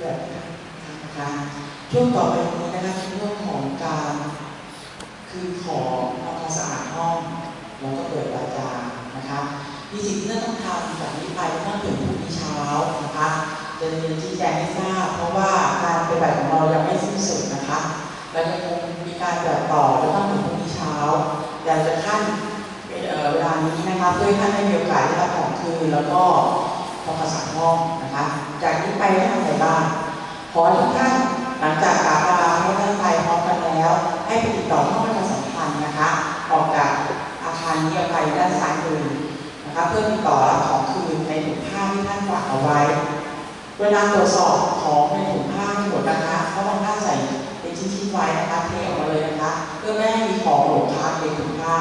แบบนะคะช่วงต่อไปนี้นะคะคือเรื่องของการ คือขอทำความสะอาดห้องแล้วก็เปิดวาจานะคะมีสิ่งที่ท่าต้องทำจากนี้ไปต้องถึงพรุ่งนี้เช้านะคะจะเรียนชี้แจงให้ทราบเพราะว่าการปฏิบัติของเรายังไม่สิ้นสุดนะคะและยังคงมีการปฏิบัติต่อจะต้องถึงพรุ่งนี้เช้าอยากจะขั้นเอ่อเวลานี้นะคะเพื่อให้ท่านได้มีโอกาสได้รับของคืนแล้วก็ทำความสะอาดห้องนะคะ จากนี้ไปให้ทำอะไรบ้างขอทุกท่านหลังจากกราบลาพระท่านไปพร้อมกันแล้ว ให้ไปติดต่อห้องประชาสัมพันธ์นะคะ ออกจากอาคารนี้ออกไปด้านซ้ายมือนะคะเพื่อติดต่อรับของคืนในถุงผ้าที่ท่านฝากเอาไว้ เวลาตรวจสอบของในถุงผ้าทั้งหมดนะคะเพราะบางท่านใส่เป็นชิ้นๆไว้นะคะเทออกมาเลยนะคะ เพื่อไม่ให้มีของหลงค้างในถุงผ้า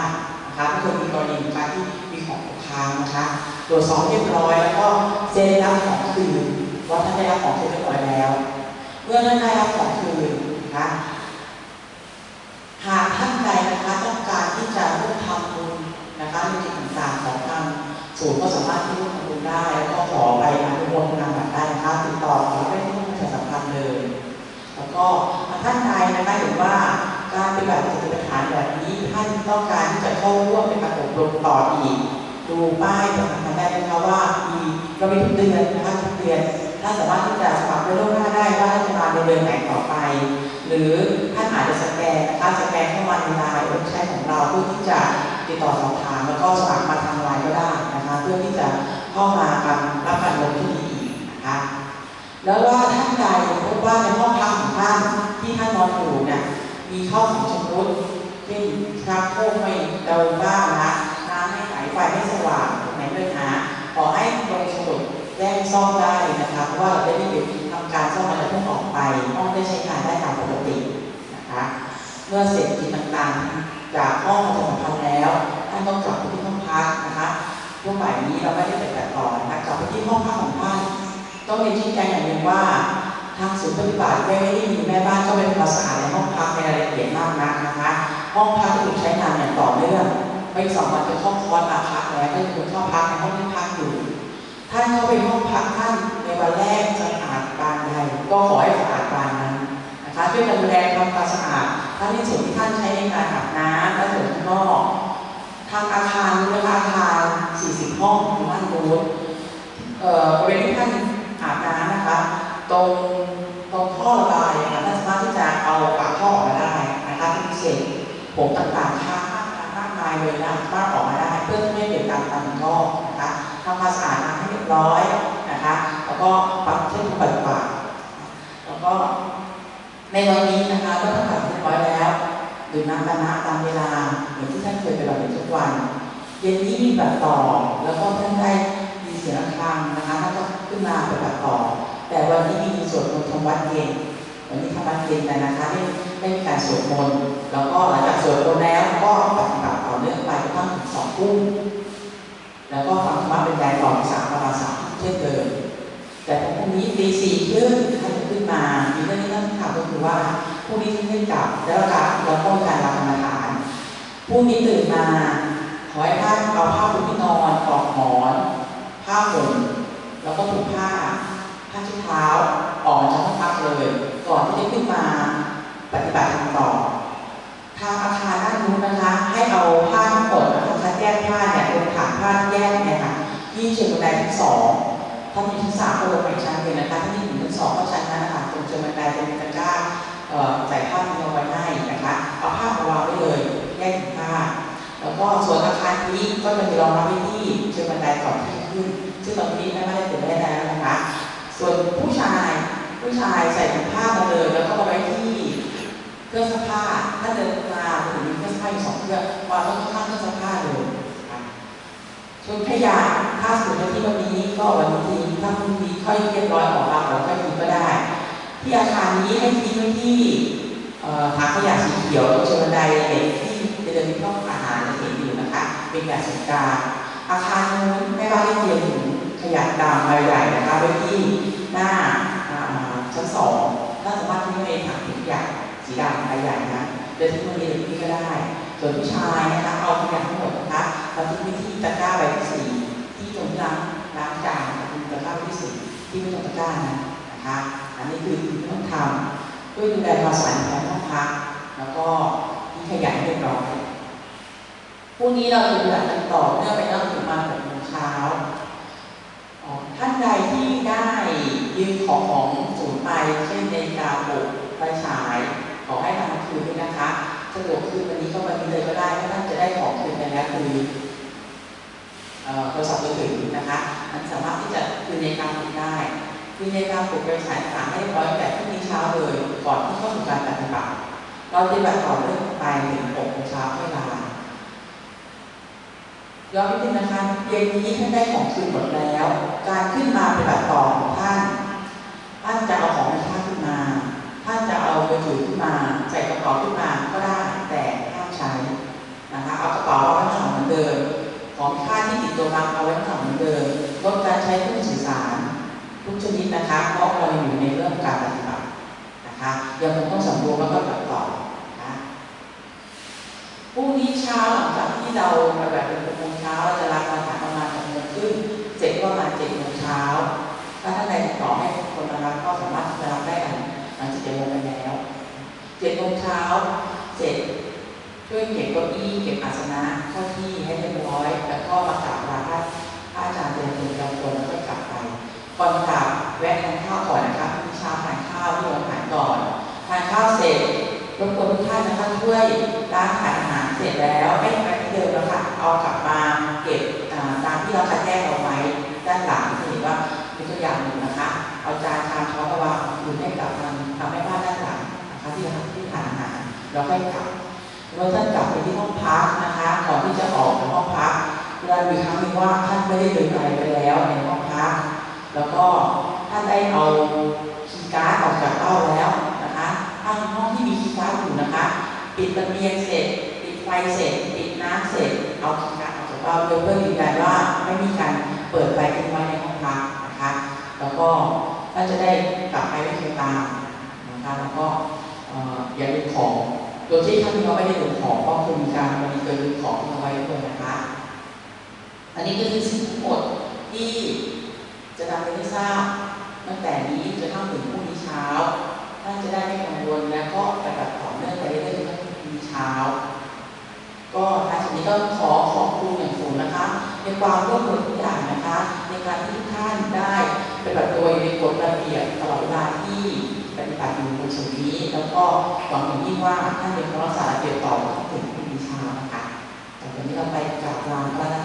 นะคะถ้าเกิดมีกรณีการที่มีของตกค้างนะคะ ตรวจสอบเรียบร้อยแล้วก็เซ็นรับของคืน ว่าท่านได้รับของคืนเรียบร้อยแล้ว เมื่อท่านได้รับของคืนนะคะหากท่านใดนะคะต้องการที่จะร่วมทำบุญนะคะในกิจต่างๆของทางศูนย์ก็สามารถที่ร่วมทำบุญได้แล้วก็ขอไปอนุโมทนาบัตรได้นะคะติดต่อขอไปที่ห้องประชาสัมพันธ์เลย แล้วก็ท่านใดนะคะเห็นว่าการปฏิบัติสติปัฏฐานแบบนี้ท่านต้องการที่จะเข้าร่วมในการอบรมต่ออีก ดูป้ายประกาศได้นะคะว่ามีเรามีทุกเดือนนะคะทุกเดือน ท่านสามารถที่จะสมัครไว้ล่วงหน้าได้ว่าท่านจะมาในเดือนไหนต่อไป หรือท่านอาจจะสแกนนะคะสแกนเข้ามาในไลน์เว็บไซต์ของเราเพื่อที่จะติดต่อสอบถามแล้วก็สมัครมาทางไลน์ก็ได้นะคะเพื่อที่จะเข้ามาการรับการลงที่ดีอีกนะคะแล้วว่าท่านใดพบว่าในห้องพักของท่านที่ท่านนอนอยู่เนี่ยมีข้าวของชำรุดเช่นชักโครกไม่เดินบ้างนะน้ำไม่ไหลไฟไม่สว่างไหนด้วยหาขอให้ลงสมุด แจ้งซ่อมได้นะคะเพราะว่าเราได้รีบทำการซ่อมแล้วเพิ่งออกไปห้องได้ใช้งานได้ตามปกตินะคะเมื่อเสร็จกิจต่างๆ จากห้องประชาสัมพันธ์แล้วท่านต้องกลับไปที่ห้องพักนะคะช่วงบ่ายนี้เราไม่ได้ไปแต่ต่อนะคะกลับไปที่ห้องพักของท่านต้องเรียนชี้แจงอย่างหนึ่งว่าทางศูนย์ปฏิบัติไม่ได้มีแม่บ้านก็เป็นภาษาในห้องพักในรายละเอียดมากนักนะคะ ห้องพักจะถูกใช้งานอย่างต่อเนื่องไม่สามารถจะเข้าคอร์สมาพักแล้วก็คือเข้าพักในห้องที่พักอยู่ ท่านเข้าไปห้องพักท่านในวันแรกสะอาดปานใดก็ขอให้สะอาดปานนั้นนะคะช่วยกันดูแลทำความสะอาดท่านในส่วนที่ท่านใช้ในการอาบน้ำและส่วนข้างนอกทางอาคารนี้นะคะอาคาร40 ห้องของบ้านนู้นเอ่อบริเวณที่ท่านอาบน้ำนะคะตรงตรงท่อระบายนะคะท่านสามารถที่จะเอาปากท่อออกมาได้นะคะที่พิเศษผมต่างๆค้างมากมายมากมายเลยนะสามาออกมาได้ เพื่อไม่เกิดการตันท่อนะคะทำความสะอาด ร้อยนะคะแล้วก็ปั๊มเช็ดปัดปากแล้วก็ในวันนี้นะคะก็ทำแบบเรียบร้อยแล้วดื่มน้ำปานะตามเวลาเหมือนที่ท่านเคยไปฏิบัติอยู่ทุกวันเย็นนี้มีแบบต่อ แล้วก็ท่านได้มีเสียงระฆังนะคะท่านก็ขึ้นมาไปฏิบัติต่อ แต่วันนี้มีสวดมนต์ทำวัดเย็นวันนี้ทำวัดเย็นแต่นะคะไม่ไม่มีการสวดมนต์แล้วก็หลังจากสวดมนต์แล้วก็ปฏิบัติต่อเนื่องไปจนกระทั่งถึงสองทุ่ม แล้วก็ฟังธรรมะเป็นยายต่อสามเวลาสามเช่นเดิมแต่พรุ่งนี้ตีสี่ครึ่งท่านจะขึ้นมา มีเรื่องที่ท่านถามก็คือว่าพรุ่งนี้ท่านได้กลับแล้วกลับแล้วก็มีการรับกรรมฐานพรุ่งนี้ตื่นมาขอให้ท่านเอาผ้าปูที่นอนปลอกหมอนผ้าห่มแล้วก็ผูกผ้าผ้าชุดเท้าออกจากห้องพักเลย ก่อนที่จะขึ้นมาปฏิบัติธรรมต่อ นไดทั้งสองถ้ามีชั้นสามก็ลงไปชั้นหนึ่งนะคะถ้ามีถึงชั้นสองก็ชั้นนั้นนะคะตรงเชิงบันไดจะมีตะกร้าใส่ผ้าที่เอาไว้ให้นะคะเอาผ้ามาวางไว้เลยแยกถุงผ้าแล้วก็ส่วนอาคารนี้ก็จะมีรองรับไว้ที่เชิงบันไดก่อนที่จะขึ้นซึ่งตอนนี้ไม่ได้เปิดได้แล้วนะคะส่วนผู้ชายผู้ชายใส่ถุงผ้ามาเลยแล้วก็มาไว้ที่เครื่องซักผ้าถ้าเดินมาถึงมีเครื่องซักผ้าอยู่สองเครื่องวางไว้ข้างเครื่องซักผ้าเลยนะคะส่วนขยะาสุดที่วันนี้ก็วันนี้ทีถ้าพรุ่งนี้ค่อยเรียบร้อยออกมาแล้วค่อยทิ้งก็ได้ ที่อาคารนี้ให้ทิ้งไว้ที่ถังขยะสีเขียวตรงเชิงบันไดเด็กที่จะเดินมีห้องอาหารจะเห็นอยู่นะคะ เป็นแบบส่วนกาอาคารนู้นแม่บ้านได้เตรียมถุงขยะดำใบใหญ่นะคะไว้ที่หน้าชั้นสองถ้าสามารถทิ้งไว้ในถังขยะสีดำใบใหญ่นะเดินทิ้งไว้ในที่ก็ได้ ส่วนผู้ชายนะคะเอาขยะทั้งหมดนะคะมาทิ้งไว้ที่ตะกร้าใบที่สี่ ล้างล้างจานคือตะกร้าที่สี่ที่ไม่ตรงตะกร้านะนะคะอันนี้คือสิ่งที่ต้องทำด้วยดูแลความสะอาดในห้องพักแล้วก็มีขยะให้เรียบร้อยพรุ่งนี้เราจะดูแลกันต่อเนื่องไปจนถึงมาหกโมงเช้าท่านใดที่ได้ยืมของของศูนย์ไปเช่นในกาปลุกไฟฉาย ขอให้ทำคืนด้วยนะคะสะดวกคืนวันนี้ก็วันนี้เลยก็ได้ถ้าท่านจะได้ของคืนไปแล้วคือ โทรศัพท์มือถือนะคะ มันสามารถที่จะคืนในการปลุกได้ คืนในการปลุกไปฉายสามให้ร้อยแต่พรุ่งนี้เช้าเลยก่อนที่เข้าสู่การปฏิบัติเราปฏิบัติต่อเนื่องไปถึงหกโมงเช้าให้ลาย้อนนิดนึงนะคะเย็นนี้ท่านได้ของคืนหมดแล้ว การขึ้นมาปฏิบัติต่อของท่านท่านจะเอาของ ช้เครื่องสื่อสารทุกชนิดนะคะ เพราะเราอยู่ในเรื่องการปฏิบัตินะคะยังคงต้องสำรวมแล้วก็ตัดต่อนะพรุ่งนี้เช้าหลังจากที่เราปฏิบัติเป็นหกโมงเช้าเราจะลาการฐานประมาณหกโมงครึ่งเสร็จประมาณเจ็ดโมงเช้าถ้าท่านใดติดต่อให้คนมารับก็สามารถมารับได้หลังจากเจ็ดโมงไปแล้วเจ็ดโมงเช้าเสร็จช่วยเก็บเก้าอี้เก็บอาสนะเข้าที่ให้เรียบร้อย แล้วก็มากราบลาพระ พระอาจารย์เป็นคนจำคนแล้วก็กลับไปก่อนกลับแวะทานข้าวก่อนนะครับพี่เช้าทานข้าวที่โรงอาหารก่อนทานข้าวเสร็จรบกวนทุกท่านนะคะช่วยร้านขายอาหารเสร็จแล้วไม่ไปที่เดิมแล้วค่ะเอากลับมาเก็บตามที่เราคัดแยกเอาไว้ด้านหลังที่เห็นว่าเป็นตัวอย่างหนึ่งนะคะ เอาจานชามช้อนมาวางคืนให้กับทางทำให้บ้านด้านหลังนะคะที่ที่ทานอาหารเราค่อยกลับเมื่อท่านกลับไปที่ห้องพักนะคะก่อนที่จะออกจากห้องพัก เราดูครั้งหนึงว่าท่านไม่ได้เดินอะไรไปแล้วในห้องพักแล้วก็ท่านได้เอาคีย์การ์ดออกจากเป้าแล้วนะคะห้องห้องที่มีคีย์การ์ดอยู่นะคะปิดระเบียงเสร็จปิดไฟเสร็จปิดน้ำเสร็จเอาคีย์การ์ดออกจากเป้าเพื่อยืนยันว่าไม่มีการเปิดไฟทิ้งไว้ในห้องพักนะคะแล้วก็ท่านจะได้กลับไปไม่เคยตามนะคะแล้วก็อย่าลืมของโดยที่ท่านที่เขาไม่ได้ลืมของเพราะคือมีการมันมีเกินลืมของที่เอาไว้ด้วยนะคะ อันนี้ก็คือสิ่งทั้งหมดที่จะนำไปให้ทราบตั้งแต่นี้จนถึงพรุ่งนี้เช้าท่านจะได้ไม่กังวลและก็ปฏิบัติต่อเนื่องไปเรื่อยๆจนถึงพรุ่งนี้เช้า ก็ท้ายสุดนี้ก็ขอขอบคุณอย่างสูงนะคะ ในความร่วมมือทุกอย่างนะคะ ในการที่ท่านได้ปฏิบัติตัวอยู่ในกฎระเบียบตลอดเวลาที่ปฏิบัติอยู่บนส่วนนี้ แล้วก็หวังอย่างยิ่งว่าท่านเป็นคนรักษาเบียบต่อถึงพรุ่งนี้เช้านะคะแต่วันนี้เราไปกราบลาพระ